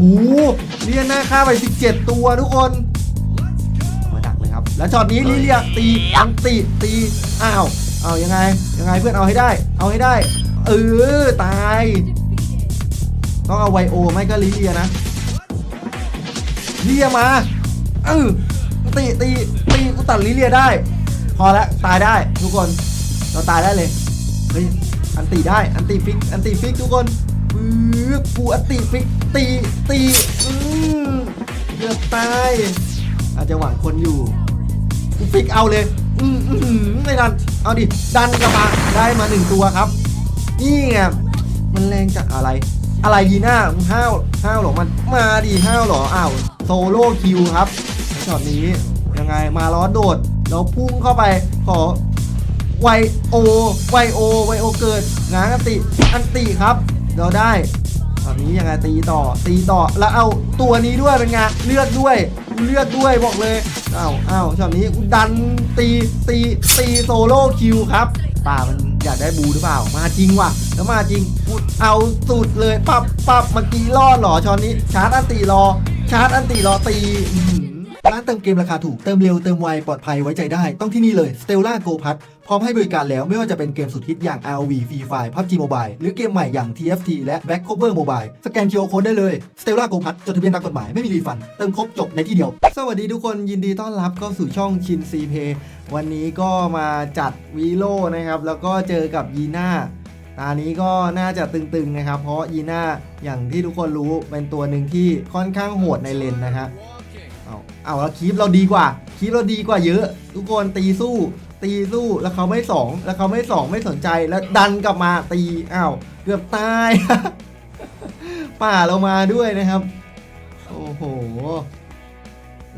โอ้โหเลียหน้าฆ่าไป 17 ตัวทุกคนเอามาดักเลยครับ แล้วช็อตนี้ลิเลียตีอันตีตีอ้าวเอายังไงยังไงเพื่อนเอาให้ได้ เอาให้ได้เออตายต้องเอาไวโอไม่ก็ลิเลียนะลิเลียมาเออตีตีตีกูตัดลิเลียได้ พอละตายได้ทุกคนเราตายได้เลยเฮ้ยอันตีได้อันตีฟิกอันตีฟิกทุกคน ปึ๊บกูอันตีฟิกตีตีอืมเกือบตาย อาจจะหวังคนอยู่กูฟิกเอาเลย อืมอืมไม่ดันเอาดิ ดันกลับมาได้มาหนึ่งตัวครับ นี่ไงมันแรงจากอะไร อะไรยีน่ามึงห้าวห้าวหรอมัน มาดิห้าวหรออ้าวโซโล่คิวครับช็อตนี้ยังไงมาล้อโดดแล้วพุ่งเข้าไปขอไวโอไวโอไวโอเกิดงานอันติอันติครับ เราได้ตอนนี้ยังไงตีต่อตีต่อแล้วเอาตัวนี้ด้วยเป็นไงเลือดด้วยเลือดด้วยบอกเลยเอ้าวอ้าช็อตนี้ดันตีตีตีโซโล่คิวครับป่ามันอยากได้บูหรือเปล่ามาจริงว่ะ แล้วมาจริงกูดเอาสุดเลยปับปับเมื่อกี้รอดเหรอช็อตนี้ ชาร์จอันติรอ ชาร์จอันติรอตีร้านเติมเกมราคาถูกเติมเร็วเติมไวปลอดภัยไว้ใจได้ต้องที่นี่เลย Stella Go p a s พ พร้อมให้บริการแล้วไม่ว่าจะเป็นเกมสุดฮิตอย่าง ROV Free Fire PUBG Mobile หรือเกมใหม่อย่าง TFT และ Back Cover Mobile สแกน QR Code ได้เลย Stella Go p a s จดทะเบียนตามกฎหมายไม่มีรีฟัน เติมครบจบในที่เดียว สวัสดีทุกคนยินดีต้อนรับเข้าสู่ช่องชินซีเพวันนี้ก็มาจัดวีโลนะครับ แล้วก็เจอกับยีน่าตานี้ก็น่าจะตึงๆนะครับ เพราะยีน่าอย่างที่ทุกคนรู้เป็นตัวหนึ่งที่ค่อนข้างโหดในเลนนะฮะเอาเอาแล้วคีปเราดีกว่าคีปเราดีกว่าเยอะ ทุกคนตีสู้ ตีสู้แล้วเขาไม่สองแล้วเขาไม่สองไม่สนใจแล้วดันกลับมาตีอ้าวเกือบตาย ป่าเรามาด้วยนะครับ โอ้โห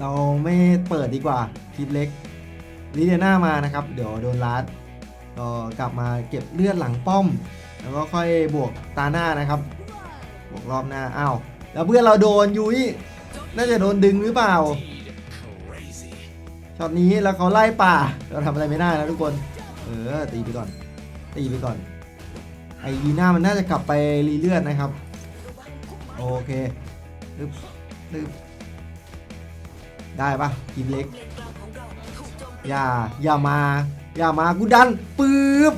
เราไม่เปิดดีกว่าคลิปเล็กลิเดียน่ามานะครับ เดี๋ยวโดนลัดก็กลับมาเก็บเลือดหลังป้อม แล้วก็ค่อยบวกตาหน้านะครับ บวกรอบหน้าอ้าวแล้วเพื่อนเราโดนยุ้ยน่าจะโดนดึงหรือเปล่า ช็อตนี้แล้วเขาไล่ป่า เราทำอะไรไม่ได้แล้วทุกคน เออ ตีไปก่อน ตีไปก่อน ไอยีน่ามันน่าจะกลับไปรีเลือดนะครับ โอเคตึบตึบได้ปะทีมเล็ก อย่า อย่ามา อย่ามา กูดัน ปื๊บ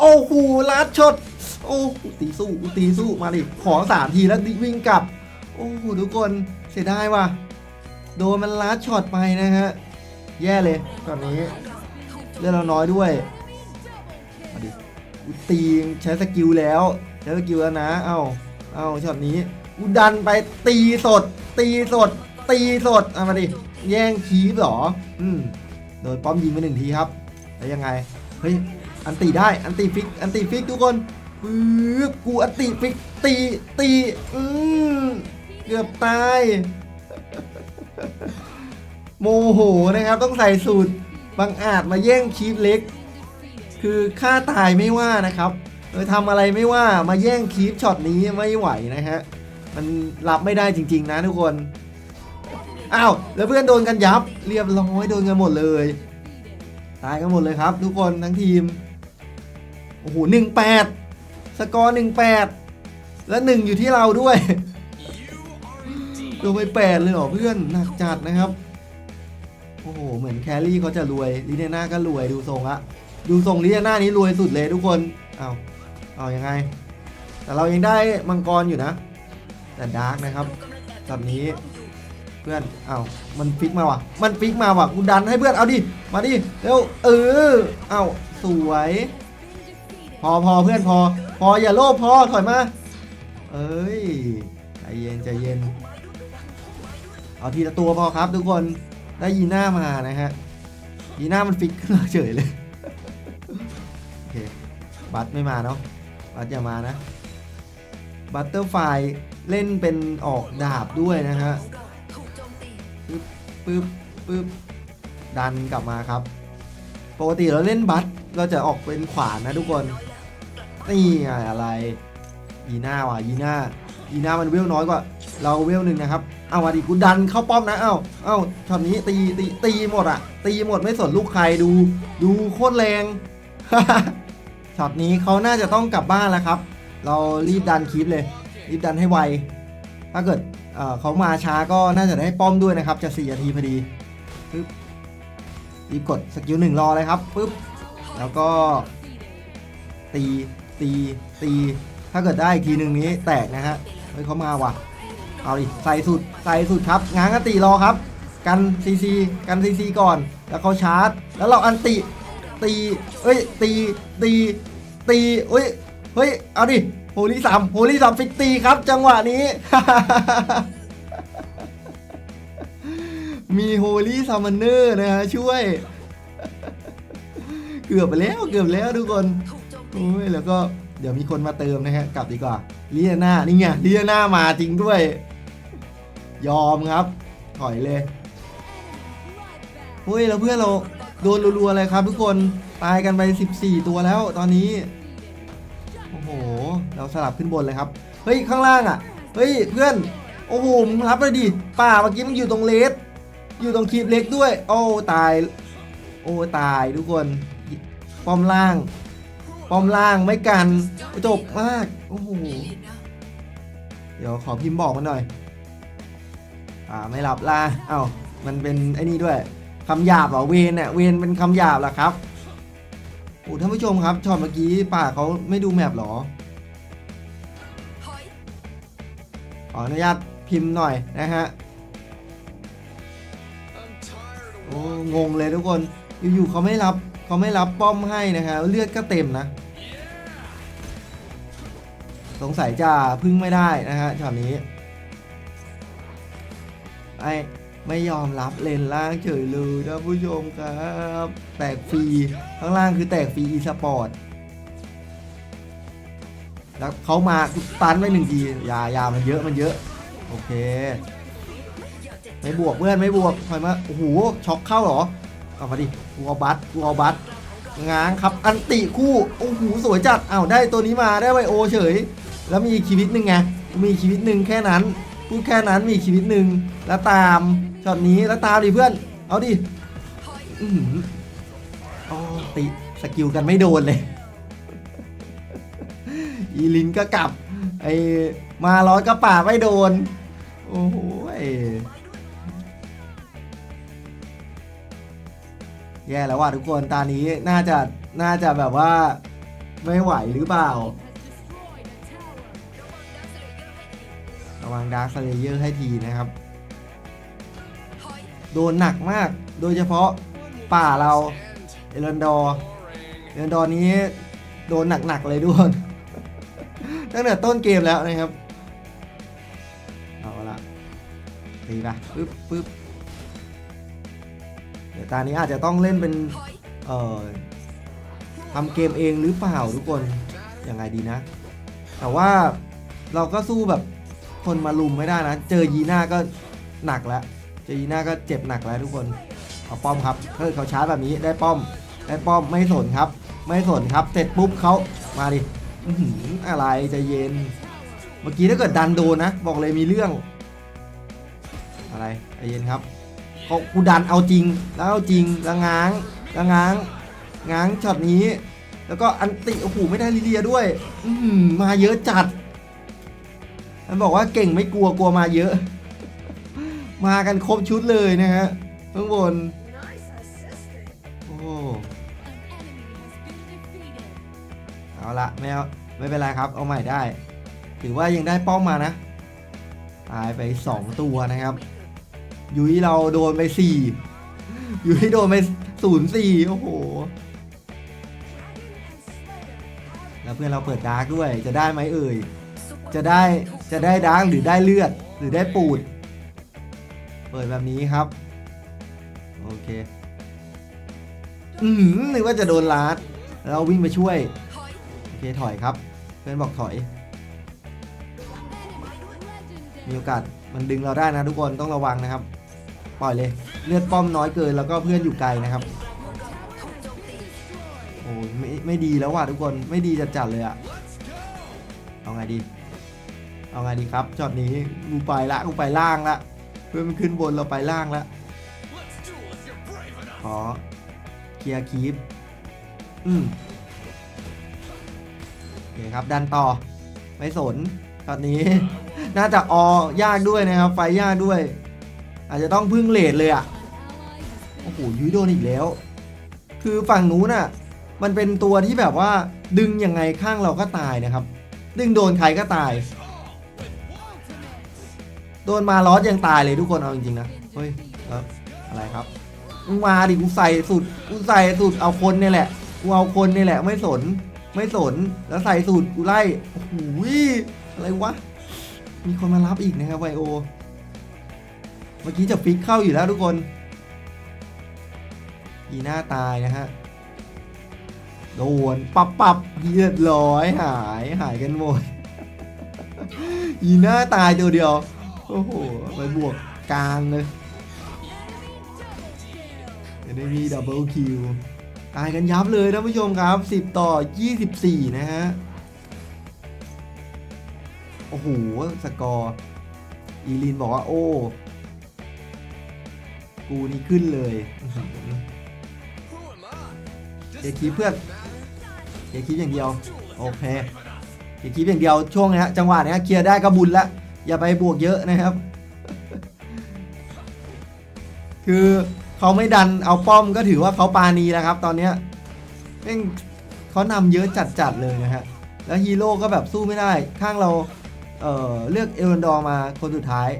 โอ้โหลัดช็อตโอ้ตีสู้กูตีสู้มาดิ ขอสามทีแล้ววิ่งกลับ โอ้โหทุกคน เสียดายว่ะ โดนมันลัดช็อตไปนะฮะ แย่เลย ตอนนี้เลือดเราน้อยด้วยมาดิตีใช้สกิลแล้ว ใช้สกิลแล้วนะ เอ้าเอ้าช็อตนี้กูดันไปตีสด ตีสด ตีสดเอามาดิ แย่งคีบหรอ อืม โดนป้อมยิงไปหนึ่งทีครับ แล้วยังไง เฮ้ย อันตีได้ อันตีฟิก อันตีฟิกทุกคนปึ๊บกูอันตีฟิก ตี ตี อืม เกือบตาย โมโหนะครับต้องใส่สูตรบางอาจมาแย่งคีปเล็ก คือฆ่าตายไม่ว่านะครับเออทำอะไรไม่ว่ามาแย่งคีปช็อตนี้ไม่ไหวนะฮะมันรับไม่ได้จริง ๆ นะทุกคนอ้าวแล้วเพื่อนโดนกันยับ เรียบร้อยโดนกันหมดเลย ตายกันหมดเลยครับ ทุกคนทั้งทีมโอ้โหหนึ่งแปดสกอร์หนึ่งแปดและหนึ่งอยู่ที่เราด้วยโดนไปแปดเลยเหรอเพื่อนหนักจัดนะครับ อ้โห เหมือนแครี่เขาจะรวยลิเดียนาก็รวยดูทรงละดูทรงลิเดียนานี้รวยสุดเลยทุกคนเอาเอายังไง แต่เรายังได้มังกรอยู่นะ แต่ดาร์กนะครับแบบนี้เพื่อนเอามันฟิกมาว่ะ มันฟิกมาว่ะกูดันให้เพื่อนเอาดิมาดิเร็วเออเอาสวย พอพอเพื่อนพอ พออย่าโลภพอถอยมาเอ้ยใจเย็นใจเย็นเอาทีละตัวพอครับทุกคน ได้ยีน่ามานะฮะยีน่ามันฟิกขึ้นมาเฉยเลย โอเค บัตไม่มาเนาะ บัตอย่ามานะ บัตเตอร์ไฟเล่นเป็นออกดาบด้วยนะฮะ ปึ๊บ ปึ๊บ ปึ๊บ ดันกลับมาครับ ปกติเราเล่นบัตเราจะออกเป็นขวานนะทุกคน นี่อะไรยีน่าว่ะยีน่ายีน่ามันเวลน้อยกว่า เราเวลหนึ่งนะครับ เอามาดิกูดันเข้าป้อมนะ เอ้า เอ้าช็อตนี้ตีตีตีหมดอะตีหมดไม่สนลูกใครดู ดูโคตรแรงช็อตนี้เขาน่าจะต้องกลับบ้านแล้วครับ เรารีบดันคลิปเลย รีบดันให้ไว ถ้าเกิดเเขามาช้าก็น่าจะได้ป้อมด้วยนะครับ จะ4นาทีพอดีปึ๊บรีบกดสกิลหนึ่งรอเลยครับปึ๊บแล้วก็ ตีตีตี ถ้าเกิดได้อีกทีหนึ่งนี้แตกนะฮะเฮ้ยเขามาว่ะ เอาดิใส่สุดใส่สุดครับง้างอันติรอครับ กันซีซีกันซีซีก่อน แล้วเขาชาร์จ แล้วเราอันติตีเอ้ยตีตีตีเอ้ยเฮ้ยเอาดิโฮลี่สามโฮลี่สามฟิกตีครับ จังหวะนี้ มีโฮลี่ซัมมอนเนอร์นะฮะช่วย เกือบไปแล้วเกือบแล้วทุกคนโอ้ยแล้วก็เดี๋ยวมีคนมาเติมนะฮะกลับดีกว่าลียนานี่ไงลียนามาจริงด้วย ยอมครับ ถอยเลยเฮ้ยแล้วเพื่อนเราโดนรัวๆเลยครับ ทุกคนตายกันไป 14 ตัวแล้วตอนนี้ โอ้โห เราสลับขึ้นบนเลยครับ เฮ้ย ข้างล่างอะ เฮ้ย เพื่อน โอ้โห มึงรับเลยดิ ป่าเมื่อกี้มึงอยู่ตรงเลส อยู่ตรงคีบเล็กด้วย โอ้ตาย โอ้ตายทุกคน ป้อมล่าง ป้อมล่างไม่กัน จบมาก โอ้โห เดี๋ยวขอพิมพ์บอกมันหน่อย อ่าไม่รับล่าเอ้ามันเป็นไอ้นี่ด้วยคำหยาบเหรอเวนเนี่ยเวนเป็นคำหยาบเหรอครับโอ้ท่านผู้ชมครับช็อตเมื่อกี้ป่าเขาไม่ดูแมปหรอขออนุญาตพิมพ์หน่อยนะฮะโอ้งงเลยทุกคนอยู่ๆเขาไม่รับเขาไม่รับป้อมให้นะฮะเลือดก็เต็มนะ สงสัยจะพึ่งไม่ได้นะฮะช็อตนี้ ไอไม่ยอมรับเลนล่างเฉยเลยท่านผู้ชมครับ แตกฟรีข้างล่างคือแตกฟรีอีสปอร์ตแล้วเขามาตันไปหนึ่งทียายามันเยอะมันเยอะ โอเค ไม่บวกเพื่อนไม่บวกถอยมาโอ้โหช็อกเข้าเหรอเอามาดิกูเอาบัตกูเอาบัตง้างครับ อันติคู่โอ้โหสวยจัดอ้าวได้ตัวนี้มาได้ไวโอเฉย แล้วมีชีวิตหนึ่งไงมีชีวิตหนึ่งแค่นั้น พูดแค่นั้นมีชีวิตหนึ่งแล้วตามช็อตนี้แล้วตามดิเพื่อน เอาดิอืออโอ้ติสกิลกันไม่โดนเลย อีลินก็กลับ ไอมาร้อยก็ป่าไม่โดน โอ้โหแย่แล้วว่ะทุกคนตานี้น่าจะน่าจะแบบว่าไม่ไหวหรือเปล่า ระวังดาร์คสเลเยอร์ให้ทีนะครับ โดนหนักมาก โดยเฉพาะป่าเราเอรันดอร์เอรันดอร์นี้โดนหนักๆเลยทุกคนตั้งแต่ต้นเกมแล้วนะครับ เอาละตีไปปึ๊บปึ๊บเดี๋ยวตานี้อาจจะต้องเล่นเป็น เอ่อทำเกมเองหรือเปล่าทุกคน ยังไงดีนะ แต่ว่าเราก็สู้แบบ คนมาลุมไม่ได้นะ เจอยีน่าก็หนักแล้ว เจอยีน่าก็เจ็บหนักแล้วทุกคน เอาป้อมครับเฮ้ยเขาชาร์จแบบนี้ได้ป้อม ได้ป้อมไม่สนครับ ไม่สนครับ เสร็จปุ๊บเขามาดิอืออะไรใจะเย็น เมื่อกี้ถ้าเกิดดันโดนนะ บอกเลยมีเรื่อง อะไรใจเย็นครับเขากูดันเอาจริง แล้วเอาจริงแล้วง้างแล้วง้าง ง้างช็อตนี้ แล้วก็อันติโอ้โหไม่ได้ลิเลียด้วย อืมาเยอะจัด มันบอกว่าเก่งไม่กลัวกลัวมาเยอะ มากันครบชุดเลยนะฮะข้างบน โอ้เอาละไม่เอาไม่เป็นไรครับ เอาใหม่ได้ ถือว่ายังได้ป้อมมานะ ตายไป 2 ตัวนะครับ ยุ้ยเราโดนไป 4 ยุ้ยโดนไป0 4โอ้โห แล้วเพื่อนเราเปิดดาร์กด้วยจะได้ไหมเอ่ย จะได้จะได้ดาร์กหรือได้เลือดหรือได้ปูด เปิดแบบนี้ครับ โอเค อืมนึกว่าจะโดนลาดแล้วเราวิ่งไปช่วย โอเค ถอยครับ เพื่อนบอกถอย มีโอกาสมันดึงเราได้นะทุกคนต้องระวังนะครับ ปล่อยเลย เลือดป้อมน้อยเกินแล้วก็เพื่อนอยู่ไกลนะครับโอ้ไม่ไม่ดีแล้วว่ะทุกคนไม่ดีจัดๆเลยอะเอาไงดี เอาไงดีครับช็อตนี้กูไปละกูไปล่างละเพื่อนมันขึ้นบนเราไปล่างละขอเคลียร์คีปอืมโอเคครับดันต่อไม่สนตอนนี้ น่าจะอยากด้วยนะครับ ไฟยากด้วย อาจจะต้องพึ่งเลดเลยอะ่ะโอ้โหยุ้ยโดนอีกแล้ว คือฝั่งนู้นอะ มันเป็นตัวที่แบบว่าดึงยังไงข้างเราก็ตายนะครับ ดึงโดนใครก็ตาย โดนมาลอสยังตายเลยทุกคนเอาจริงๆนะ เฮ้ยแล้วอะไรครับมึงมาดิกูใส่สุดกูใส่สุดเอาคนเนี่ยแหละกูเอาคนเนี่ยแหละไม่สนไม่สนแล้วใส่สุดกูไล่โอ้โหอะไรวะ มีคนมารับอีกนะครับไวโอ เมื่อกี้จะฟิกเข้าอยู่แล้วทุกคนอีหน้าตายนะฮะ โดนปับปับเรียบร้อยหายหายกันหมดอีหน้าตายตัวเดียว โอ้โหไปบวกกลางเลยเอ็นมีดับเบิลคิวตายกันยับเลยท่านผู้ชมครับ 10 ต่อ 24 นะฮะ โอ้โห สกอร์ อีลินบอกว่า โอ้ กูนี่ขึ้นเลยอื้อหือเดี๋ยวคีเพื่อนเดี๋ยวคีอย่างเดียว โอเคเดี๋ยวคีอย่างเดียวช่วงนี้ยจังหวะเนี้ยเคลียร์ได้ก็บุญละ อย่าไปบวกเยอะนะครับ คือเขาไม่ดันเอาป้อมก็ถือว่าเขาปาณีแล้วครับ ตอนเนี้ยแม่งเขานำเยอะจัดๆเลยนะฮะแล้วฮีโร่ก็แบบสู้ไม่ได้ข้างเราเเลือกเอลันดอร์มาคนสุดท้าย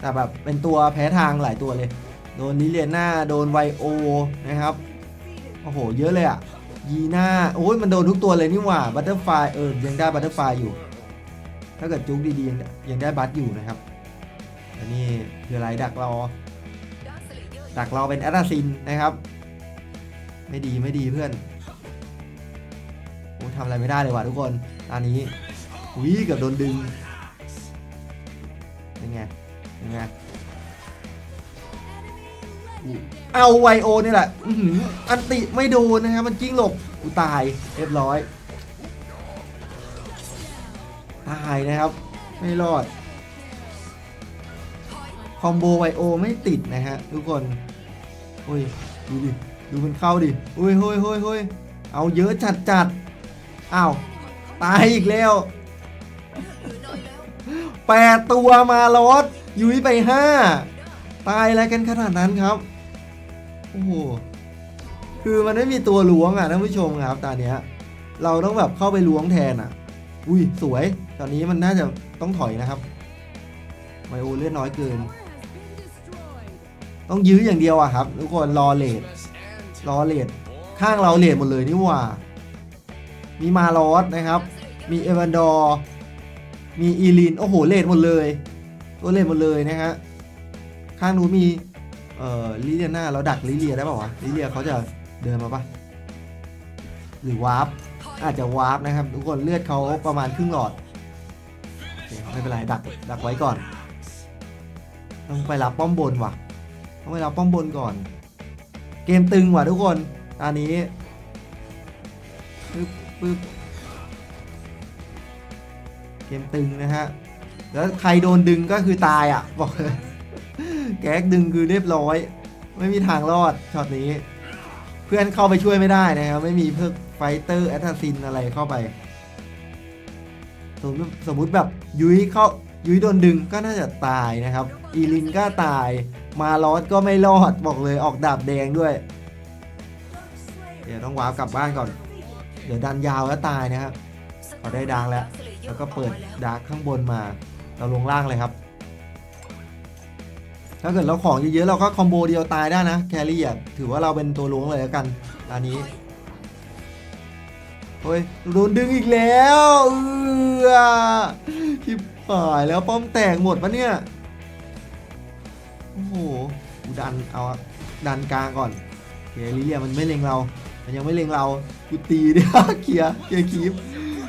แต่แบบเป็นตัวแพ้ทางหลายตัวเลย โดนลิเลียนาโดนไวโอนะครับ โอ้โห เยอะเลยอะ ยีน่าโอ้ยมันโดนทุกตัวเลยนี่หว่าบัตเตอร์ไฟเออยังได้บัตเตอร์ไฟอยู่ ถ้าเกิดจุกดีๆยังยังได้บัตอยู่นะครับ อันนี้คืออะไรดักรอ ดักรอเป็นแอตาซินนะครับ ไม่ดีไม่ดีเพื่อนโอ้ทำอะไรไม่ได้เลยว่ะทุกคนตอนนี้อุ้ยเกือบโดนดึงเป็นไงเป็นไง เอาไวโอนี่แหละอันติไม่โดนนะครับมันกิ้งหลบกูตายเรียบร้อย ตายนะครับ ไม่รอด คอมโบไวโอไม่ติดนะฮะทุกคนโอ้ยดูดิ ดูมันเข้าดิโอ้ยเฮ้ยเฮ้ยเฮ้ยเอาเยอะจัดจัดอ้าว ตายอีกแล้วแปดตัวมาลอดยุ้ยไปห้าตายอะไรกันขนาดนั้นครับ อ้โหคือมันไม่มีตัวล้วงอะท่านผู้ชมครับตอนเนี้ย เราต้องแบบเข้าไปล้วงแทนอะ อุ้ยสวย ตอนนี้มันน่าจะต้องถอยนะครับไมโอเลือดน้อยเกิน ต้องยื้ออย่างเดียวอะครับทุกคนรอเลดรอเลดข้างเราเลดหมดเลยนี่หว่า มีมาลอสนะครับ มีเอวันดอร์มีอีลิน โอ้โหเลดหมดเลย ตัวเลดหมดเลยนะฮะข้างนู้นมี เอ่อลิเลียนาเราดักลิเลียได้ป่าวะลิเลียเขาจะเดินมาปะหรือวาร์ปอาจจะวาร์ปนะครับ ทุกคนเลือดเขาประมาณครึ่งหลอดไม่เป็นไรดักดักไว้ก่อน ต้องไปรับป้อมบนว่ะต้องไปรับป้อมบนก่อน เกมตึงว่ะทุกคนตอนนี้ปึ๊บปึ๊บเกมตึงนะฮะแล้วใครโดนดึงก็คือตายอะบอกเลย แก๊กดึงคือเรียบร้อย ไม่มีทางรอดช็อตนี้ เพื่อนเข้าไปช่วยไม่ได้นะครับ ไม่มีเพื่อไฟเตอร์แอตทาซินอะไรเข้าไป สมมติสมมติแบบยุ้ยเข้ายุ้ยโดนดึงก็น่าจะตายนะครับ อีลินก็ตาย มาลอสก็ไม่รอดบอกเลยออกดาบแดงด้วย เดี๋ยวต้องวาร์ปกลับบ้านก่อน เดี๋ยวดันยาวแล้วตายนะครับพอได้ดาร์กแล้ว แล้วก็เปิดดาร์กข้างบนมา เราลงล่างเลยครับ ถ้าเกิดเราของเยอะๆเราก็คอมโบเดียวตายได้นะแครี่อะถือว่าเราเป็นตัวล้วงเลยแล้วกันตอนนี้เฮ้ยโดนดึงอีกแล้วเออทิบหายแล้วป้อมแตกหมดปะเนี่ยโอ้โหดันเอาดันกลางก่อนโอเคลิเลียมันไม่เล็งเรา มันยังไม่เล็งเรากูตีเดียเคียร์เคียร์คีฟ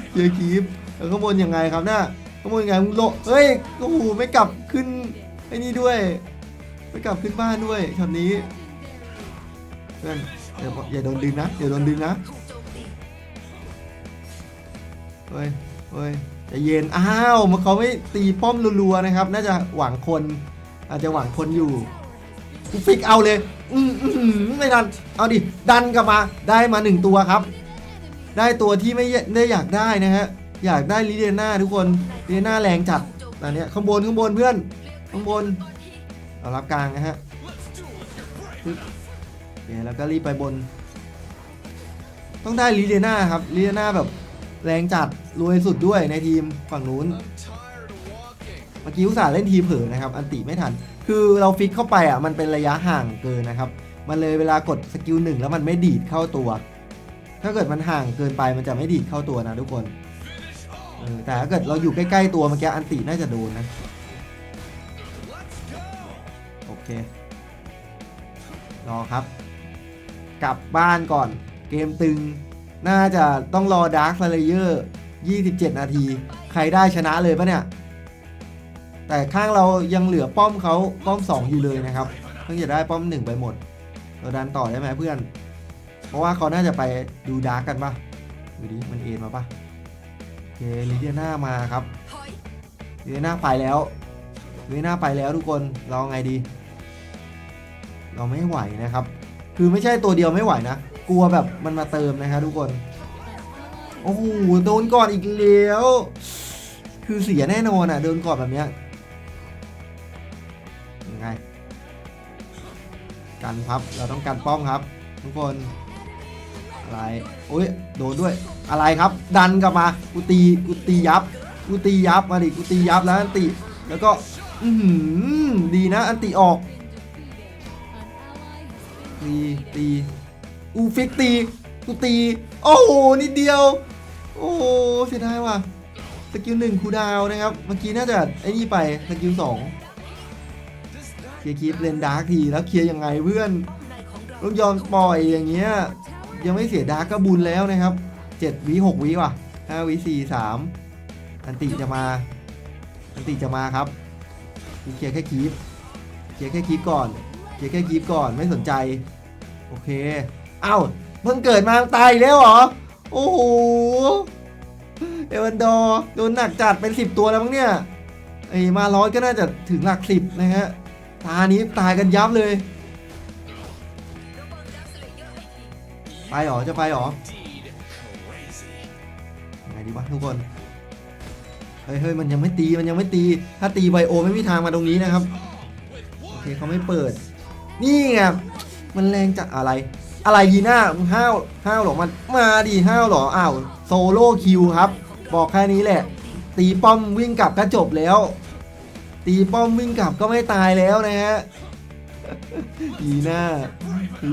เคียร์คีฟแล้วข้างบนยังไงครับเนี่ยข้างบนยังไงมึงโลเฮ้ยโอ้โหไม่กลับขึ้นไอ้นี่ด้วย ไม่กลับขึ้นบ้านด้วยช็อตนี้เพื่อนอย่าอย่าโดนดึงนะอย่าโดนดึงนะเฮ้ยเฮ้ยใจเย็นอ้าวมันเขาไม่ตีป้อมรัวๆนะครับ น่าจะหวังคน อาจจะหวังคนอยู่กูฟิกเอาเลย อืมอืมไม่ดัน เอาดิ ดันกลับมา ได้มาหนึ่งตัวครับ ได้ตัวที่ไม่ได้อยากได้นะฮะ อยากได้ลิเดียนาทุกคนลิเดียนาแรงจัดตอนนี้ข้างบนข้างบนเพื่อน ข้างบน เรารับกลางนะฮะโอเคแล้วก็รีบไปบน ต้องได้ลิเดียนาครับลิเดียนาแบบแรงจัดรวยสุดด้วยในทีมฝั่งนู้นเมื่อกี้อุตส่าห์เล่นทีเผลอนะครับ อันติไม่ทัน คือเราฟิกเข้าไปอะมันเป็นระยะห่างเกินนะครับ มันเลยเวลากดสกิลหนึ่งแล้วมันไม่ดีดเข้าตัว ถ้าเกิดมันห่างเกินไปมันจะไม่ดีดเข้าตัวนะทุกคนแต่ถ้าเกิดเราอยู่ใกล้ๆตัวเมื่อกี้อันติน่าจะโดนนะ เค รอครับ กลับบ้านก่อน เกมตึง น่าจะต้องรอดาร์ค l ลเยอร์27 นาที ใครได้ชนะเลยปะเนี่ย แต่ข้างเรายังเหลือป้อมเขาป้อม 2 อยู่เลยนะครับ เพิ่งจะได้ป้อม 1 ไปหมด เราดันต่อได้ไหมเพื่อน เพราะว่าเขาน่าจะไปดูดาร์กกันปะดูดิ มันเอ็นมาปะโอเคลิเดียนามาครับลิเดียนาไปแล้วลิเดียนาไปแล้วทุกคน เราไงดี เราไม่ไหวนะครับ คือไม่ใช่ตัวเดียวไม่ไหวนะ กลัวแบบมันมาเติมนะครับทุกคน โอ้โหโดนก่อนอีกแล้ว คือเสียแน่นอนอะโดนก่อนแบบเนี้ยยังไงกันครับ เราต้องกันป้อมครับ ทุกคน อะไรโอ้ยโดนด้วย อะไรครับ ดันกลับมา กูตี กูตียับ กูตียับ มาดิ กูตียับแล้วอันติ แล้วก็ อืดีนะ อันติออก ตีตีอูฟิกตีกูตี โอ้โหนิดเดียว โอ้โหเสียดายว่ะสกิลหนึ่งคูดาวนะครับ เมื่อกี้น่าจะไอ้นี่ไปสกิลสองเคลียร์คลิปเลนดาร์กทีแล้วเคลียร์ยังไงเพื่อนต้องยอมปล่อยอย่างเงี้ยยังไม่เสียดาร์กก็บุญแล้วนะครับ7วิ6วิว่ะ5วิ4 3อันติจะมา อันติจะมาครับเคลียร์แค่คลิปเคลียร์แค่คลิปก่อนเคลียร์แค่คลิปก่อนไม่สนใจ โอเค เอ้าเพิ่งเกิดมาตายอีกแล้วเหรอ โอ้โห เอวันดอร์โดนหนักจัดเป็น 10 ตัวแล้วมั้งเนี่ยไอ้มาร้อยก็น่าจะถึงหลักสิบนะฮะ ตานี้ตายกันยับเลย ไปหรอจะไปหรอยังไงดีวะทุกคน เฮ้ยเฮ้ยมันยังไม่ตีมันยังไม่ตี ถ้าตีไบโอไม่มีทางมาตรงนี้นะครับ โอเคเขาไม่เปิด นี่ไง มันแรงจากอะไร อะไรยีน่ามึงห้าวห้าวหรอมันมาดิห้าวหรออ้าวโซโล่คิวครับ บอกแค่นี้แหละ ตีป้อมวิ่งกลับก็จบแล้ว ตีป้อมวิ่งกลับก็ไม่ตายแล้วนะฮะยีน่า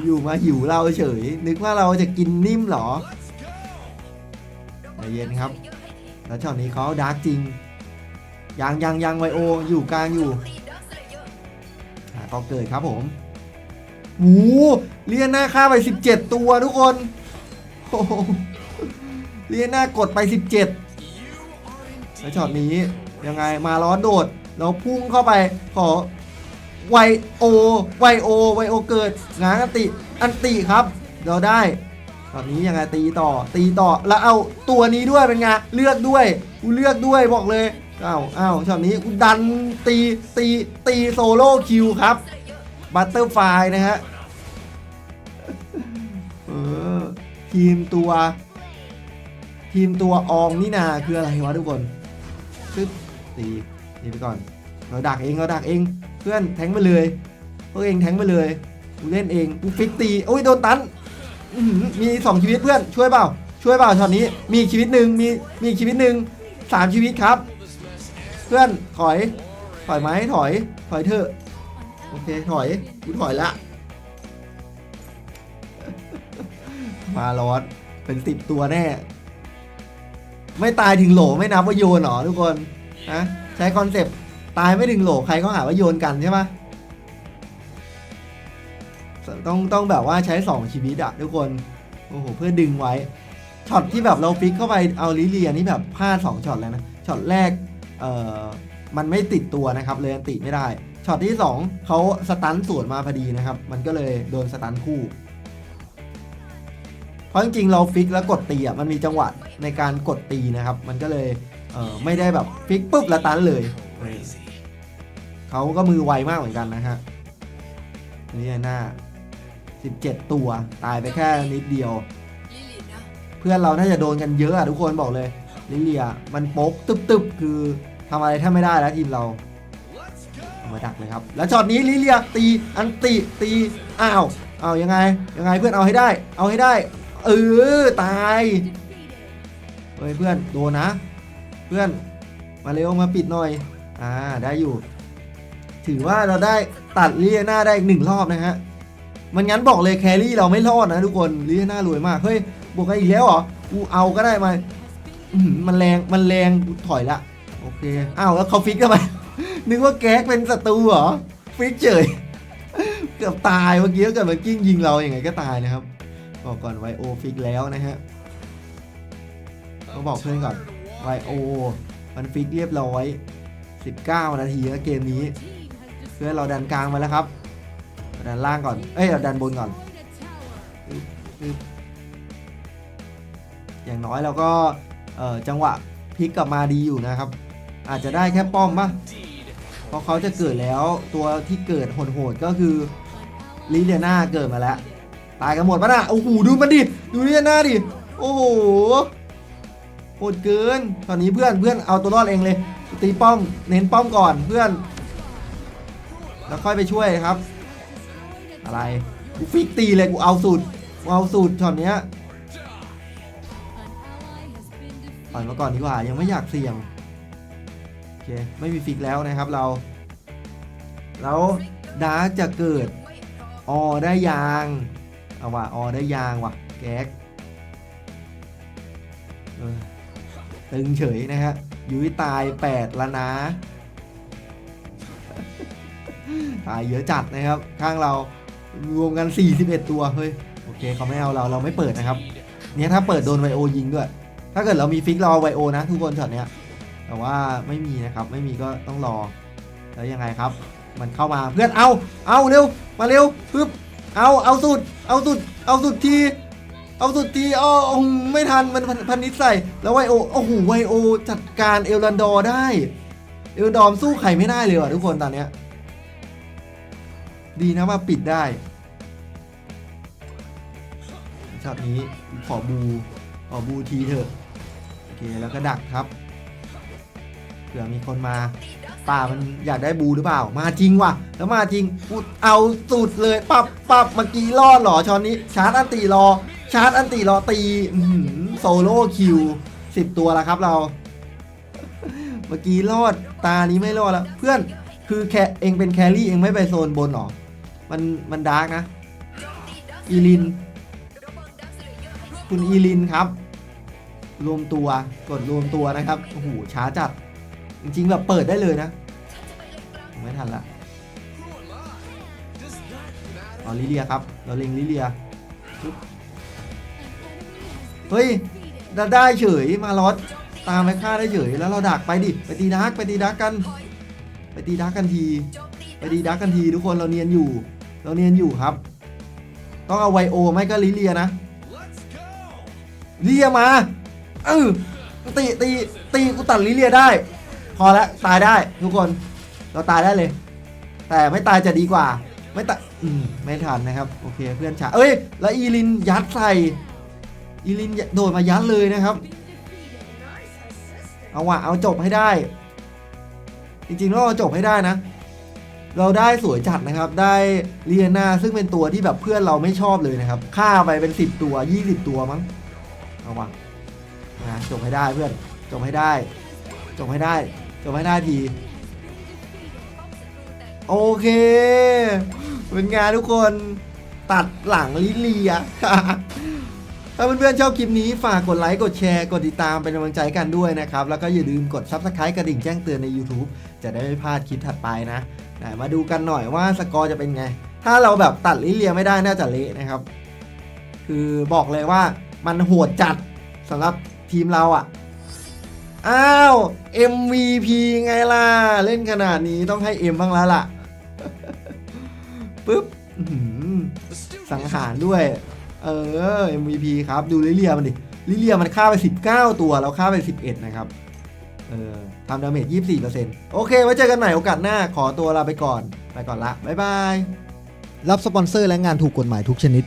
อยู่มาหิวเราเฉย นึกว่าเราจะกินนิ่มหรอใจเย็นครับ แล้วช็อตนี้เขาดาร์กจริงยังยังยังไวโออยู่กลางอยู่อะก็เกิดครับผม หูเลียนหน้าฆ่าไป 17 ตัวทุกคนเลียนหน้ากดไป 17แล้วช็อตนี้ยังไงมาล้อโดดเราพุ่งเข้าไปขอไวโอไวโอไวโอเกิดง้างอันติอันติครับ เราได้ตอนนี้ยังไงตีต่อตีต่อแล้วเอาตัวนี้ด้วยเป็นไงเลือกด้วยกูเลือกด้วยบอกเลยอ้าวอ้าวช็อตนี้กูดันตีตีตีโซโล่คิวครับ บัตเตอร์ไฟนะฮะเออทีมตัว ทีมตัวอองนี่นาคืออะไรวะทุกคนปึ๊บตีตีไปก่อน เราดักเองเราดักเอง เพื่อนแทงไปเลยพวกเองแทงไปเลยกูเล่นเองกูฟิกตีโอ้ยโดนตันอื้อหือมีสองชีวิตเพื่อนช่วยเปล่าช่วยเปล่าช็อตนี้มีอีกชีวิตหนึ่งมีมีอีกชีวิตหนึ่งสามชีวิตครับ เพื่อนถอย ถอยไหมถอย ถอยเถอะ โอเคถอยกูถอยละ มาลอดเป็นสิบตัวแน่ ไม่ตายถึงโหลไม่นับว่าโยนหรอทุกคนนะใช้คอนเซปต์ตายไม่ถึงโหลใครเขาหาว่าโยนกันใช่ไหมต้องต้องแบบว่าใช้2ชีวิตอะทุกคนโอ้โหเพื่อดึงไว้ช็อตที่แบบเราฟิกเข้าไปเอาลิเลียนี่แบบพลาด2ช็อตแล้วนะช็อตแรกเอ่อมันไม่ติดตัวนะครับเลยอันติไม่ได้ ช็อตที่ 2เขาสตันสวนมาพอดีนะครับ มันก็เลยโดนสตันคู่ เพราะจริงๆเราฟิกแล้วกดตีอะมันมีจังหวะในการกดตีนะครับ มันก็เลยเออไม่ได้แบบฟิกปุ๊บแล้วตันเลยเขาก็มือไวมากเหมือนกันนะฮะนี่หน้า 17 ตัวตายไปแค่นิดเดียว เพื่อนเราน่าจะโดนกันเยอะอะทุกคนบอกเลยลิเลียมันโป๊กตึบๆคือทำอะไรแทบไม่ได้แล้วทีมเรา มาดักเลยครับ แล้วช็อตนี้ลิเลียตีอันติตีอ้าวเอายังไงยังไงเพื่อนเอาให้ได้ เอาให้ได้เออตายเฮ้ยเพื่อนโดนนะ เพื่อนมาเร็วมาปิดหน่อยอ่าได้อยู่ ถือว่าเราได้ตัดเลียหน้าได้อีกหนึ่งรอบนะฮะมันงั้นบอกเลยแครี่เราไม่รอดนะทุกคนเลียหน้ารวยมากเฮ้ยบวกกันอีกแล้วเหรอกูเอาก็ได้มาอื้อหือมันแรงมันแรงถอยละโอเคอ้าวแล้วเขาฟิกกันไป นึกว่าแก๊กเป็นศัตรูเหรอฟิกเฉยเกือบตายเมื่อกี้เกิดมันกิ้งยิงเราอย่างไงก็ตายนะครับบอกก่อนไวโอฟิกแล้วนะฮะก็บอกเพื่อนก่อนไวโอมันฟิกเรียบร้อย 19 นาทีแล้วเกมนี้ เพื่อนเราดันกลางมาแล้วครับดันล่างก่อน เอ้ยเราดันบนก่อน อย่างน้อยเราก็จังหวะพลิกกลับมาดีอยู่นะครับ อาจจะได้แค่ป้อมปะ เพราะเขาจะเกิดแล้วตัวที่เกิดโหดๆก็คือลิเลียนาเกิดมาแล้ว ตายกันหมดปะน่ะโอ้โหดูมันดิดูลิเลียนาดิโอ้โหโหดเกิน ตอนนี้เพื่อนเพื่อนเอาตัวรอดเองเลยตีป้อมเน้นป้อมก่อนเพื่อน แล้วค่อยไปช่วยครับ อะไรกูฟิกตีเลยกูเอาสูตรกูเอาสูตรช็อตเนี้ยปล่อยมาก่อนดีกว่ายังไม่อยากเสี่ยง เคไม่มีฟิกแล้วนะครับเรา แล้วดาร์กจะเกิดออได้ยางเอาว่ะออได้ยางว่ะแก๊กตึงเฉยนะฮะยุ้ยตาย 8 แล้วนะ ตายเยอะจัดนะครับ ข้างเรารวมกัน 41 ตัว เฮ้ย โอเคเขาไม่เอาเรา เราไม่เปิดนะครับ เนี่ยถ้าเปิดโดนไวโอยิงด้วย ถ้าเกิดเรามีฟิกเราเอาไวโอนะ ทุกคนช็อตเนี้ย แต่ว่าไม่มีนะครับไม่มีก็ต้องรอแล้วยังไงครับ มันเข้ามาเพื่อนเอาเอาเร็วมาเร็วปึ๊บเอาเอาสุด เอาสุด เอาสุดทีเอาสุดทีอ๋ออไม่ทันมันพันนิดใส่แล้วไวโอโอ้โหไวโอจัดการเอลรันดอร์ได้ เอลดอมสู้ใครไม่ได้เลยว่ะทุกคนตอนเนี้ยดีนะว่าปิดได้ช็อตนี้ขอบูขอบูทีเถอะโอเคแล้วก็ดักครับ ผื่อมีคนมาป่ามันอยากได้บูหรือเปล่า มาจริงว่ะ แล้วมาจริงพูดเอาสุดเลยปับปับเมื่อกี้รอดหรอช้อนนี้ ชาร์จอันตีรอ ชาร์จอันตีรอตีอื้อหือโซโล่คิวสิบตัวแล้วครับเรา เมื่อกี้รอดตานี้ไม่รอดแล้ว เพื่อนคือแคเองเป็นแครี่เองไม่ไปโซนบนหรอ มันมันดาร์กนะ อีลิน คุณอีลินครับ รวมตัวกดรวมตัวนะครับโอ้โหช้าจัด จริงๆแบบเปิดได้เลยนะ ไม่ทันละเอาลิเลียครับ เราเล็งลิเลีย เฮ้ยได้ได้เฉยมาลอสตามไปฆ่าได้เฉยแล้วเราดักไปดิ ไปตีดักไปตีดักกัน ไปตีดักกันที ไปตีดักกันทีทุกคนเราเนียนอยู่ เราเนียนอยู่ครับ ต้องเอาไวโอไม่ก็ลิเลียนะลิเลียมาเออตีตีตีกูตัดลิเลียได้ พอแล้วตายได้ทุกคนเราตายได้เลย แต่ไม่ตายจะดีกว่า ไม่ตายอืมไม่ทันนะครับ โอเคเพื่อนฉาเอ้ย แล้วอีลินยัดใส่อีลินโดดมายัดเลยนะครับ เอาว่ะเอาจบให้ได้ จริงๆแล้วเราจบให้ได้นะ เราได้สวยจัดนะครับ ได้เลียนาซึ่งเป็นตัวที่แบบเพื่อนเราไม่ชอบเลยนะครับฆ่าไปเป็น 10 ตัว 20 ตัวมั้งเอาว่ะนะจบให้ได้เพื่อนจบให้ได้ จบให้ได้ จบให้ได้ทีโอเค เป็นงานทุกคนตัดหลังลิเลีย ถ้าเพื่อนๆชอบคลิปนี้ฝากกดไลค์ กดแชร์ กดติดตามเป็นกำลังใจกันด้วยนะครับ แล้วก็อย่าลืมกด Subscribe กระดิ่งแจ้งเตือนใน YouTube จะได้ไม่พลาดคลิปถัดไปนะ มาดูกันหน่อยว่าสกอร์จะเป็นไง ถ้าเราแบบตัดลิเลียไม่ได้น่าจะเละนะครับ คือบอกเลยว่ามันโหดจัดสำหรับทีมเราอะ่ะ อ้าว MVP ไงล่ะ เล่นขนาดนี้ต้องให้ M บ้างแล้วล่ะปึ๊บอื้อหือสังหารด้วย เออ MVP ครับ ดูลิเลียมันดิ ลิเลียมันฆ่าไป 19 ตัว เราฆ่าไป 11 นะครับ เออทำดาเมจ 24%โอเค ไว้เจอกันใหม่โอกาสหน้า ขอตัวลาไปก่อน ไปก่อนละ บ๊ายบาย รับสปอนเซอร์และงานถูกกฎหมายทุกชนิด